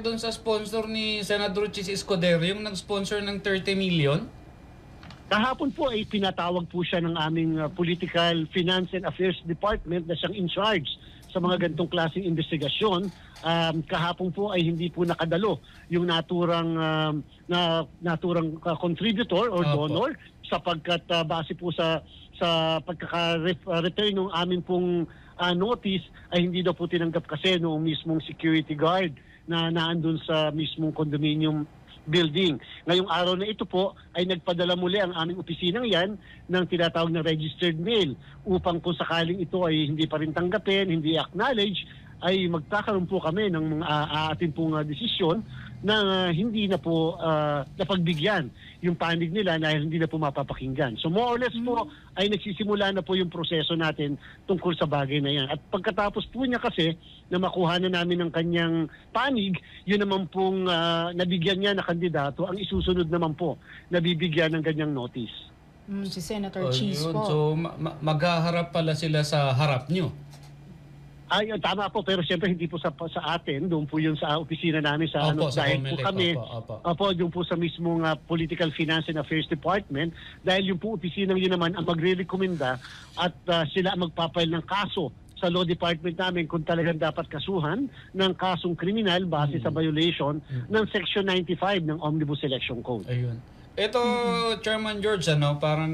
doon sa sponsor ni Senador Chis Escudero, yung nag-sponsor ng 30 million? Kahapon po ay pinatawag po siya ng aming uh, Political Finance and Affairs Department na siyang in charge sa mga ganitong klaseng investigasyon. Um, kahapon po ay hindi po nakadalo yung naturang um, na naturang uh, contributor or Opo. donor sapagkat uh, base po sa sa pagkaka-return ng amin pong uh, notice ay hindi daw po tinanggap kasi noong mismong security guard na naandun sa mismong condominium building. Ngayong araw na ito po ay nagpadala muli ang aming opisinang yan ng tinatawag na registered mail upang kung sakaling ito ay hindi pa rin tanggapin, hindi acknowledge, ay magkakaroon po kami ng mga uh, ating pong ah, desisyon na ah, hindi na po ah, napagbigyan yung panig nila na hindi na po mapapakinggan. So more or less po ay nagsisimula na po yung proseso natin tungkol sa bagay na yan. At pagkatapos po niya kasi na makuha na namin ng kanyang panig, yun naman pong ah, nabigyan niya na kandidato, ang isusunod naman po nabibigyan ng ganyang notice. Mm, si Senator Oh, Cheese yun. po. So, ma- ma- maghaharap pala sila sa harap nyo. Ay, uh, tama po, pero siyempre hindi po sa, sa atin, doon po yun sa opisina namin sa Opo, ano, sa dahil po Comelec. kami, Opo, opo. Opo, yung po sa mismong ah, Political Finance and Affairs Department dahil yung po opisinang yun naman ang magre-recommenda at ah, sila ang magpapail ng kaso sa law department namin kung talagang dapat kasuhan ng kasong kriminal base sa violation ng Section 95 ng Omnibus Election Code. Ayun. Ito, Chairman George, ano, parang